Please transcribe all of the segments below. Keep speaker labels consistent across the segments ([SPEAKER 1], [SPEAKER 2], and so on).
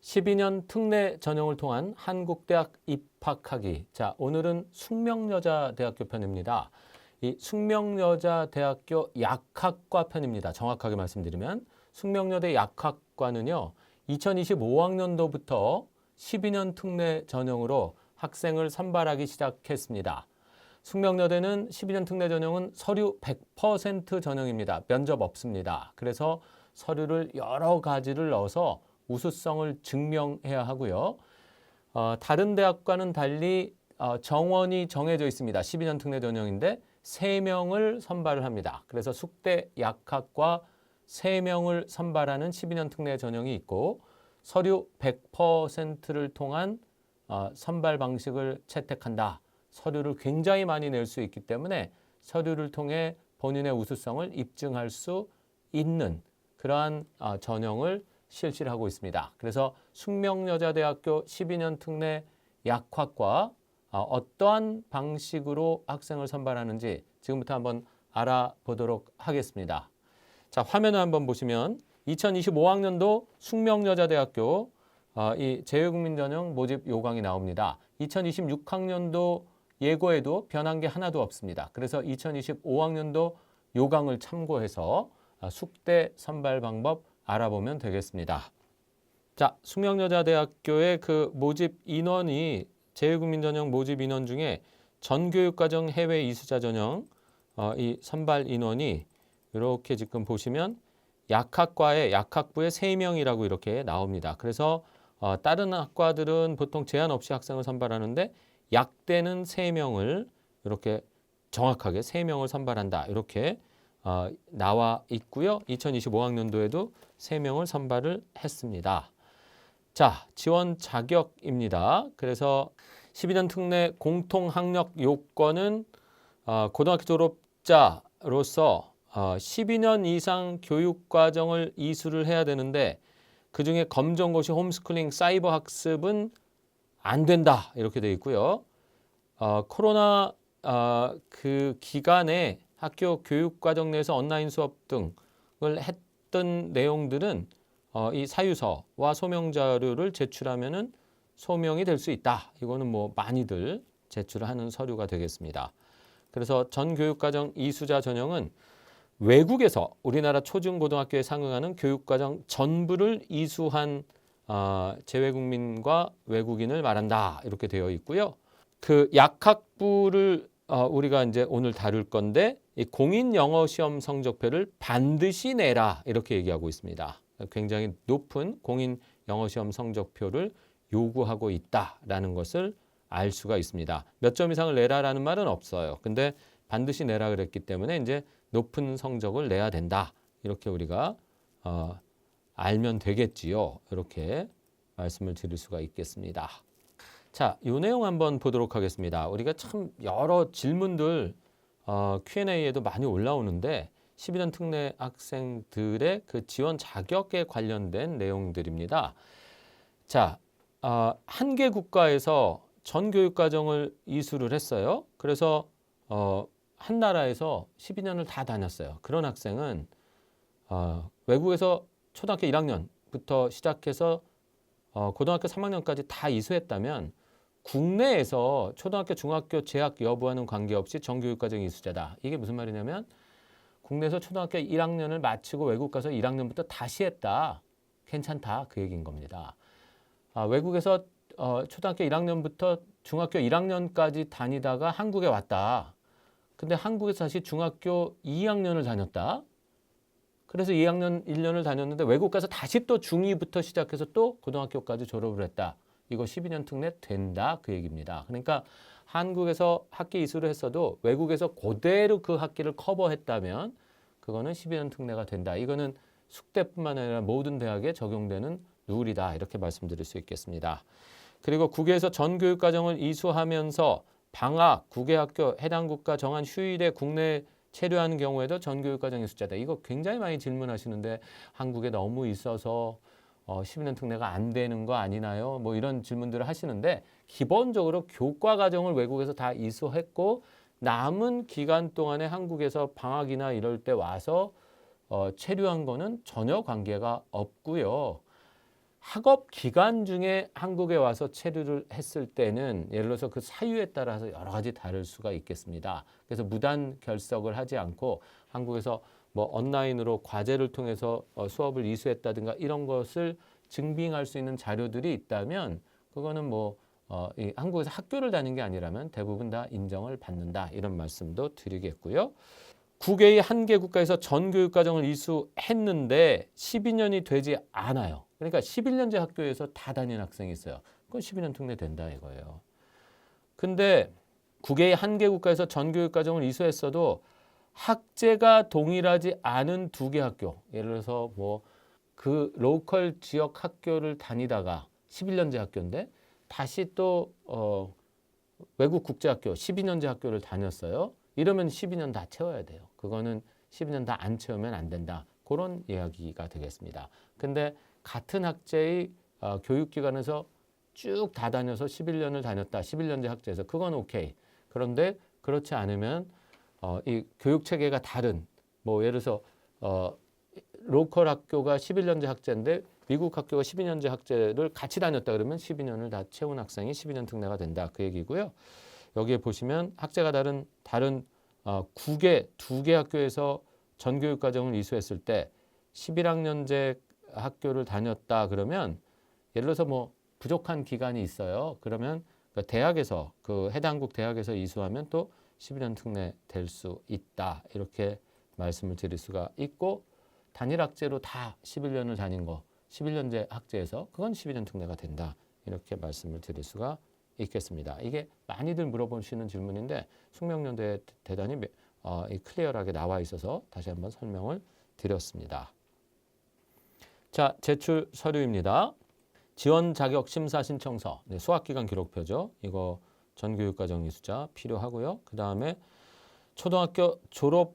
[SPEAKER 1] 12년 특례 전형을 통한 한국대학 입학하기. 자, 오늘은 숙명여자대학교 편입니다. 이 숙명여자대학교 약학과 편입니다. 정확하게 말씀드리면 숙명여대 약학과는요. 2025학년도부터 12년 특례 전형으로 학생을 선발하기 시작했습니다. 숙명여대는 12년 특례 전형은 서류 100% 전형입니다. 면접 없습니다. 그래서 서류를 여러 가지를 넣어서 우수성을 증명해야 하고요. 어, 다른 대학과는 달리 어, 정원이 정해져 있습니다. 12년 특례 전형인데 3명을 선발을 합니다. 그래서 숙대 약학과 3명을 선발하는 12년 특례 전형이 있고 서류 100%를 통한 어, 선발 방식을 채택한다. 서류를 굉장히 많이 낼 수 있기 때문에 서류를 통해 본인의 우수성을 입증할 수 있는 그러한 어, 전형을 실시를 하고 있습니다. 그래서 숙명여자대학교 12년 특례 약학과 어, 어떠한 방식으로 학생을 선발하는지 지금부터 한번 알아보도록 하겠습니다. 자, 화면을 한번 보시면 2025학년도 숙명여자대학교 어, 이 재외국민 전형 모집 요강이 나옵니다. 2026학년도 예고에도 변한 게 하나도 없습니다. 그래서 2025학년도 요강을 참고해서 어, 숙대 선발 방법 알아보면 되겠습니다. 자, 숙명여자대학교의 그 모집 인원이 재외국민 전형 모집 인원 중에 전교육과정 해외 이수자 전형 어, 이 선발 인원이 이렇게 지금 보시면 약학과의 약학부의 세명이라고 이렇게 나옵니다. 그래서 어, 다른 학과들은 보통 제한 없이 학생을 선발하는데 약대는 세명을 이렇게 정확하게 세명을 선발한다. 이렇게 어, 나와 있고요. 2025학년도에도 세명을 선발을 했습니다. 자, 지원 자격입니다. 그래서 12년 특례 공통 학력 요건은 어, 고등학교 졸업자로서 어, 12년 이상 교육 과정을 이수를 해야 되는데 그 중에 검정고시 홈스쿨링 사이버 학습은 안 된다 이렇게 되어 있고요. 어, 코로나 어, 그 기간에 학교 교육 과정 내에서 온라인 수업 등을 했던 내용들은 어, 이 사유서와 소명 자료를 제출하면은 소명이 될 수 있다. 이거는 뭐 많이들 제출하는 서류가 되겠습니다. 그래서 전 교육과정 이수자 전형은 외국에서 우리나라 초중고등학교에 상응하는 교육과정 전부를 이수한 어, 재외국민과 외국인을 말한다 이렇게 되어 있고요. 그 약학부를 어, 우리가 이제 오늘 다룰 건데 이 공인 영어 시험 성적표를 반드시 내라 이렇게 얘기하고 있습니다. 굉장히 높은 공인 영어 시험 성적표를 요구하고 있다라는 것을 알 수가 있습니다. 몇 점 이상을 내라라는 말은 없어요. 근데 반드시 내라 그랬기 때문에 이제 높은 성적을 내야 된다. 이렇게 우리가 어, 알면 되겠지요. 이렇게 말씀을 드릴 수가 있겠습니다. 자, 이 내용 한번 보도록 하겠습니다. 우리가 참 여러 질문들 어, Q&A에도 많이 올라오는데 12년 특례 학생들의 그 지원 자격에 관련된 내용들입니다. 자, 어, 한개 국가에서 전 교육 과정을 이수를 했어요. 그래서 어, 한 나라에서 12년을 다 다녔어요. 그런 학생은 어, 외국에서 초등학교 1학년부터 시작해서 어, 고등학교 3학년까지 다 이수했다면 국내에서 초등학교, 중학교 재학 여부와는 관계없이 정교육과정 이수자다. 이게 무슨 말이냐면 국내에서 초등학교 1학년을 마치고 외국 가서 1학년부터 다시 했다. 괜찮다. 그 얘기인 겁니다. 아, 외국에서 어, 초등학교 1학년부터 중학교 1학년까지 다니다가 한국에 왔다. 근데 한국에서 다시 중학교 2학년을 다녔다. 그래서 2학년 1년을 다녔는데 외국 가서 다시 또 중2부터 시작해서 또 고등학교까지 졸업을 했다. 이거 12년 특례 된다 그 얘기입니다. 그러니까 한국에서 학기 이수를 했어도 외국에서 그대로 그 학기를 커버했다면 그거는 12년 특례가 된다. 이거는 숙대뿐만 아니라 모든 대학에 적용되는 룰이다. 이렇게 말씀드릴 수 있겠습니다. 그리고 국외에서 전 교육 과정을 이수하면서 방학, 국외학교, 해당 국가 정한 휴일에 국내 체류하는 경우에도 전 교육 과정의 숫자다. 이거 굉장히 많이 질문하시는데 한국에 너무 있어서 어, 12년 특례가 안 되는 거 아니나요? 뭐 이런 질문들을 하시는데 기본적으로 교과 과정을 외국에서 다 이수했고 남은 기간 동안에 한국에서 방학이나 이럴 때 와서 어, 체류한 거는 전혀 관계가 없고요. 학업 기간 중에 한국에 와서 체류를 했을 때는 예를 들어서 그 사유에 따라서 여러 가지 다를 수가 있겠습니다. 그래서 무단 결석을 하지 않고 한국에서 뭐 온라인으로 과제를 통해서 어, 수업을 이수했다든가 이런 것을 증빙할 수 있는 자료들이 있다면 그거는 뭐 어, 이 한국에서 학교를 다닌 게 아니라면 대부분 다 인정을 받는다 이런 말씀도 드리겠고요. 국외의 한 개 국가에서 전 교육 과정을 이수했는데 12년이 되지 않아요. 그러니까 11년제 학교에서 다 다닌 학생이 있어요. 그건 12년 특례 된다 이거예요. 근데 국외의 한 개 국가에서 전 교육 과정을 이수했어도 학제가 동일하지 않은 두 개 학교, 예를 들어서 뭐 그 로컬 지역 학교를 다니다가 11년제 학교인데 다시 또 어, 외국 국제학교 12년제 학교를 다녔어요. 이러면 12년 다 채워야 돼요. 그거는 12년 다 안 채우면 안 된다. 그런 이야기가 되겠습니다. 근데 같은 학제의 어, 교육기관에서 쭉 다 다녀서 11년을 다녔다. 11년제 학제에서 그건 오케이. 그런데 그렇지 않으면 어, 이 교육 체계가 다른 뭐 예를 들어서 어, 로컬 학교가 11년제 학제인데 미국 학교가 12년제 학제를 같이 다녔다 그러면 12년을 다 채운 학생이 12년 특례가 된다 그 얘기고요. 여기에 보시면 학제가 다른 다른 어, 9개 두개 학교에서 전교육 과정을 이수했을 때 11학년제 학교를 다녔다 그러면 예를 들어서 뭐 부족한 기간이 있어요. 그러면 그 대학에서 그 해당국 대학에서 이수하면 또 12년 특례 될 수 있다. 이렇게 말씀을 드릴 수가 있고 단일 학제로 다 11년을 다닌 거 11년제 학제에서 그건 12년 특례가 된다. 이렇게 말씀을 드릴 수가 있겠습니다. 이게 많이들 물어보시는 질문인데 숙명연대에 대단히 매- 어, 이 클리어하게 나와 있어서 다시 한번 설명을 드렸습니다. 자, 제출 서류입니다. 지원 자격 심사 신청서, 네, 수학 기간 기록표죠. 이거 전교육과정 이수자 필요하고요. 그 다음에 초등학교 졸업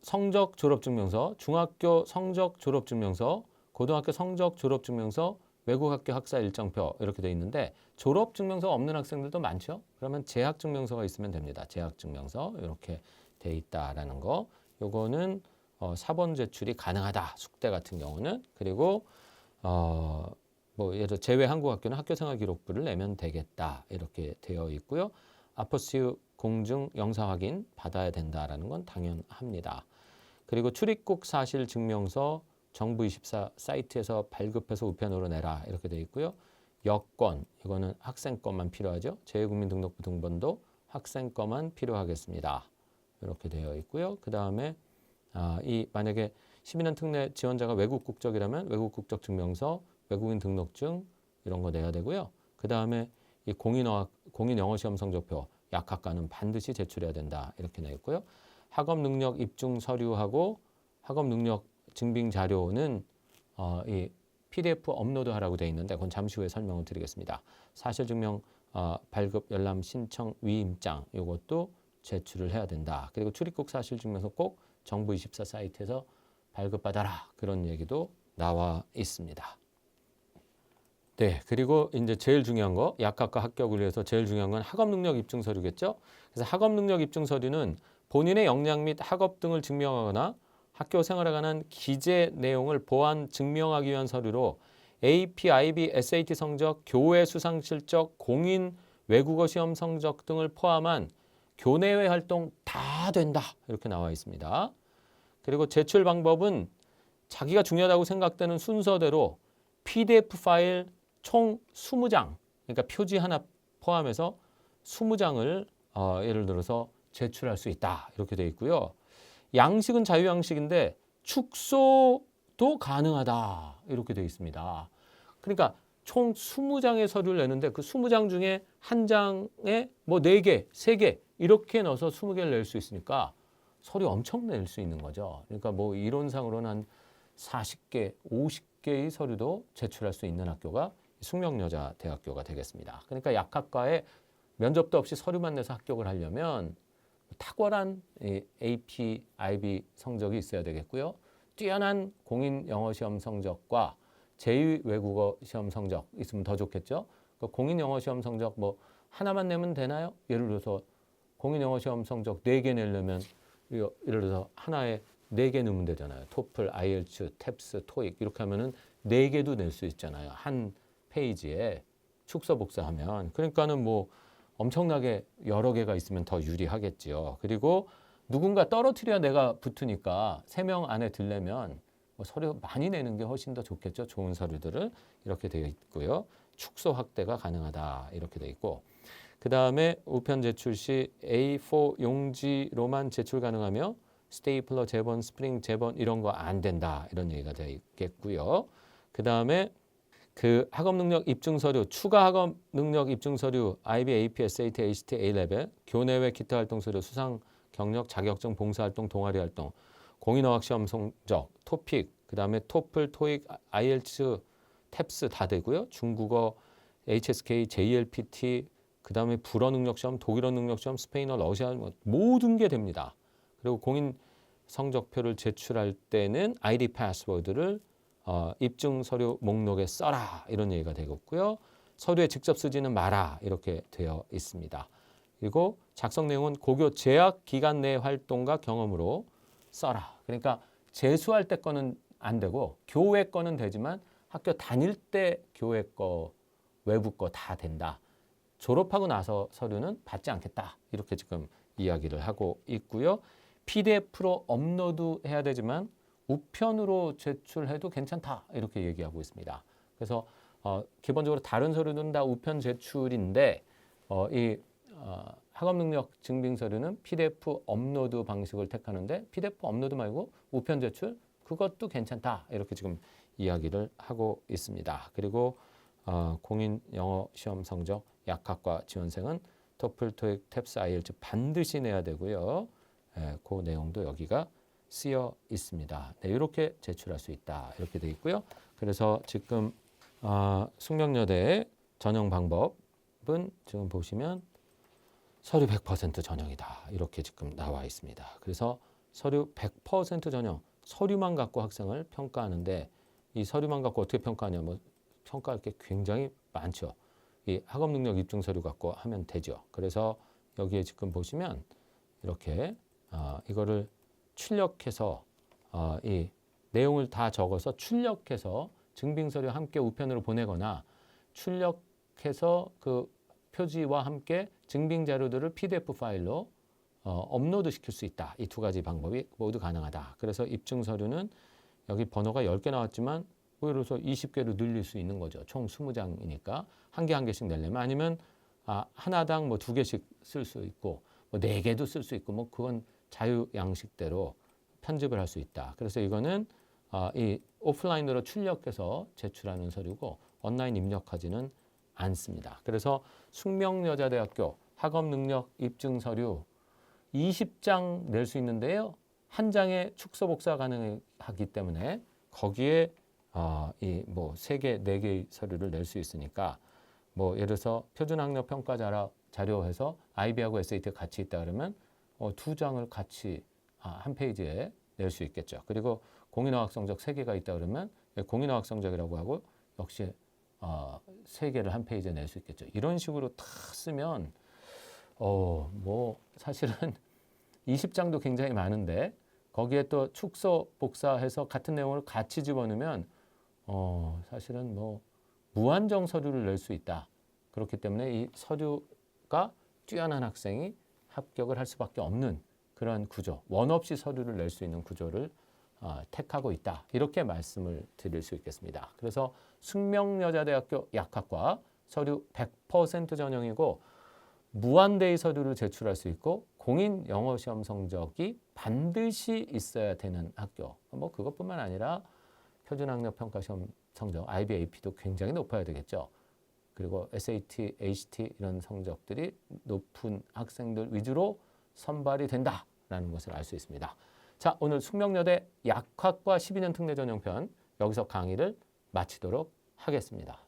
[SPEAKER 1] 성적 졸업 증명서, 중학교 성적 졸업 증명서, 고등학교 성적 졸업 증명서, 외국 학교 학사 일정표 이렇게 돼 있는데 졸업 증명서가 없는 학생들도 많죠. 그러면 재학 증명서가 있으면 됩니다. 재학 증명서 이렇게 돼 있다라는 거. 요거는 어, 4번 제출이 가능하다. 숙대 같은 경우는 그리고 어, 뭐 예를 들어 제외 한국 학교는 학교 생활 기록부를 내면 되겠다. 이렇게 되어 있고요. 아포시우 공증 영상 확인 받아야 된다라는 건 당연합니다. 그리고 출입국 사실 증명서 정부 24 사이트에서 발급해서 우편으로 내라 이렇게 되어 있고요. 여권 이거는 학생 것만 필요하죠. 재외국민등록부 등본도 학생 것만 필요하겠습니다. 이렇게 되어 있고요. 그 다음에 아, 이 만약에 12년 특례 지원자가 외국 국적이라면 외국 국적 증명서, 외국인 등록증 이런 거 내야 되고요. 그 다음에 이 공인어학 공인 영어 시험 성적표 약학과는 반드시 제출해야 된다 이렇게 되어 있고요. 학업 능력 입증 서류하고 학업 능력 증빙 자료는 어, 이 PDF 업로드하라고 되어 있는데 그건 잠시 후에 설명을 드리겠습니다. 사실증명 어, 발급 열람 신청 위임장 이것도 제출을 해야 된다. 그리고 출입국 사실증명서 꼭 정부 24 사이트에서 발급받아라 그런 얘기도 나와 있습니다. 네, 그리고 이제 제일 중요한 거 약학과 합격을 위해서 제일 중요한 건 학업 능력 입증 서류겠죠. 그래서 학업 능력 입증 서류는 본인의 역량 및 학업 등을 증명하거나 학교 생활에 관한 기재 내용을 보완 증명하기 위한 서류로 AP, IB, SAT 성적, 교외 수상 실적, 공인 외국어 시험 성적 등을 포함한 교내외 활동 다 된다. 이렇게 나와 있습니다. 그리고 제출 방법은 자기가 중요하다고 생각되는 순서대로 PDF 파일 총 20장, 그러니까 표지 하나 포함해서 20장을 어, 예를 들어서 제출할 수 있다. 이렇게 돼 있고요. 양식은 자유양식인데 축소도 가능하다. 이렇게 돼 있습니다. 그러니까 총 20장의 서류를 내는데 그 20장 중에 한 장에 뭐 4개, 3개 이렇게 넣어서 20개를 낼 수 있으니까 서류 엄청 낼 수 있는 거죠. 그러니까 뭐 이론상으로는 한 40개, 50개의 서류도 제출할 수 있는 학교가 숙명여자 대학교가 되겠습니다. 그러니까 약학과에 면접도 없이 서류만 내서 합격을 하려면 탁월한 이 AP, IB 성적이 있어야 되겠고요. 뛰어난 공인 영어 시험 성적과 제2 외국어 시험 성적 있으면 더 좋겠죠. 그 공인 영어 시험 성적 뭐 하나만 내면 되나요? 예를 들어서 공인 영어 시험 성적 네 개 내려면 이- 예를 들어서 하나에 네 개 넣으면 되잖아요. 토플, 아이엘츠, 탭스, 토익 이렇게 하면은 네 개도 낼 수 있잖아요. 한 페이지에 축소 복사하면 그러니까는 뭐 엄청나게 여러 개가 있으면 더 유리하겠지요. 그리고 누군가 떨어뜨려야 내가 붙으니까 세 명 안에 들려면 뭐 서류 많이 내는 게 훨씬 더 좋겠죠. 좋은 서류들을 이렇게 되어 있고요. 축소 확대가 가능하다 이렇게 되어 있고 그 다음에 우편 제출 시 A4 용지로만 제출 가능하며 스테이플러 재본, 스프링 재본 이런 거 안 된다 이런 얘기가 되어 있겠고요. 그 다음에 그 학업 능력 입증 서류, 추가 학업 능력 입증 서류, IB, AP, SAT, ACT, A 레벨, 교내외 기타 활동 서류, 수상 경력, 자격증, 봉사 활동, 동아리 활동, 공인어학 시험 성적, 토픽, 그다음에 토플, 토익, IELTS, 탭스 다 되고요. 중국어, HSK, JLPT, 그다음에 불어 능력 시험, 독일어 능력 시험, 스페인어, 러시아 뭐 모든 게 됩니다. 그리고 공인 성적표를 제출할 때는 아이디 패스워드를 어, 입증 서류 목록에 써라 이런 얘기가 되겠고요. 서류에 직접 쓰지는 마라 이렇게 되어 있습니다. 그리고 작성 내용은 고교 재학 기간 내 활동과 경험으로 써라. 그러니까 재수할 때 거는 안 되고 교회 거는 되지만 학교 다닐 때 교회 거 외부 거 다 된다. 졸업하고 나서 서류는 받지 않겠다. 이렇게 지금 이야기를 하고 있고요. PDF로 업로드 해야 되지만 우편으로 제출해도 괜찮다. 이렇게 얘기하고 있습니다. 그래서 어, 기본적으로 다른 서류는 다 우편 제출인데 어, 이 어, 학업 능력 증빙 서류는 PDF 업로드 방식을 택하는데 PDF 업로드 말고 우편 제출 그것도 괜찮다. 이렇게 지금 이야기를 하고 있습니다. 그리고 어, 공인 영어 시험 성적 약학과 지원생은 토플, 토익, 탭스, 아이엘츠 반드시 내야 되고요. 예, 그 내용도 여기가 쓰여 있습니다. 네, 이렇게 제출할 수 있다. 이렇게 돼 있고요. 그래서 지금 아, 숙명여대 전형 방법은 지금 보시면 서류 100% 전형이다. 이렇게 지금 나와 있습니다. 그래서 서류 100% 전형, 서류만 갖고 학생을 평가하는데 이 서류만 갖고 어떻게 평가하냐? 뭐 평가할 게 굉장히 많죠. 이 학업 능력 입증 서류 갖고 하면 되죠. 그래서 여기에 지금 보시면 이렇게 어, 이거를 출력해서 어, 이 내용을 다 적어서 출력해서 증빙 서류 함께 우편으로 보내거나 출력해서 그 표지와 함께 증빙 자료들을 PDF 파일로 어, 업로드 시킬 수 있다. 이 두 가지 방법이 모두 가능하다. 그래서 입증 서류는 여기 번호가 10개 나왔지만 들어서 20개로 늘릴 수 있는 거죠. 총 20장이니까 한 개 한 개씩 내려면 아니면 아, 하나당 뭐 두 개씩 쓸 수 있고 뭐 네 개도 쓸 수 있고 뭐 그건 자유 양식대로 편집을 할 수 있다. 그래서 이거는 아, 이 오프라인으로 출력해서 제출하는 서류고 온라인 입력하지는 않습니다. 그래서 숙명여자대학교 학업능력 입증 서류 20장 낼 수 있는데요. 한 장에 축소 복사 가능하기 때문에 거기에 어, 이뭐 세 개, 네 개의 서류를 낼 수 있으니까 뭐 예를 들어서 표준학력 평가 자료 자료해서 IB하고 SAT 같이 있다 그러면 어, 두 장을 같이 아, 한 페이지에 낼 수 있겠죠. 그리고 공인어학 성적 세 개가 있다 그러면 공인어학 성적이라고 하고 역시 어, 세 개를 한 페이지에 낼 수 있겠죠. 이런 식으로 다 쓰면 어, 뭐 사실은 20장도 굉장히 많은데 거기에 또 축소 복사해서 같은 내용을 같이 집어넣으면 어, 사실은 뭐 무한정 서류를 낼 수 있다. 그렇기 때문에 이 서류가 뛰어난 학생이 합격을 할 수밖에 없는 그런 구조, 원 없이 서류를 낼 수 있는 구조를 어, 택하고 있다. 이렇게 말씀을 드릴 수 있겠습니다. 그래서 숙명여자대학교 약학과 서류 100% 전형이고 무한대의 서류를 제출할 수 있고 공인 영어 시험 성적이 반드시 있어야 되는 학교. 뭐 그것뿐만 아니라 표준학력 평가 시험 성적 IBAP도 굉장히 높아야 되겠죠. 그리고 SAT, HT 이런 성적들이 높은 학생들 위주로 선발이 된다라는 것을 알 수 있습니다. 자, 오늘 숙명여대 약학과 12년 특례 전형편 여기서 강의를 마치도록 하겠습니다.